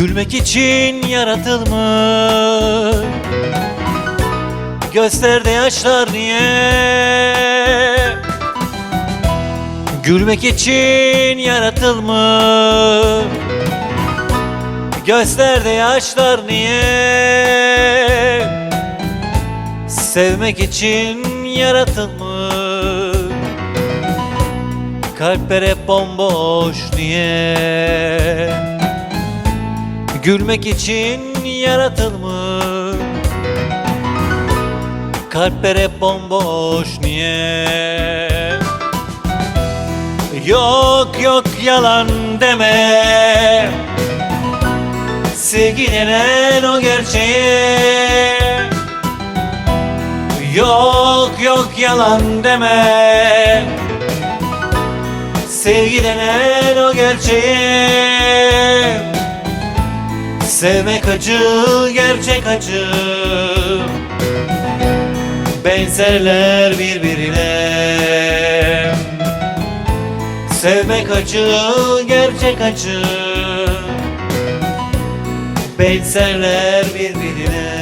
Gülmek için yaratılmış. Gözlerde yaşlar niye? Gülmek için yaratılmış. Gözlerde yaşlar niye? Sevmek için yaratılmış. Kalpler hep bomboş niye Gülmek için yaratılmış. Kalpler hep bomboş niye? Yok yok yalan deme. Sevgi denen o gerçeğe. Yok yok yalan deme. Sevgi denen o gerçeğe Sevmek acı, gerçek acı. Benzerler birbirine. Sevmek acı, gerçek acı. Benzerler birbirine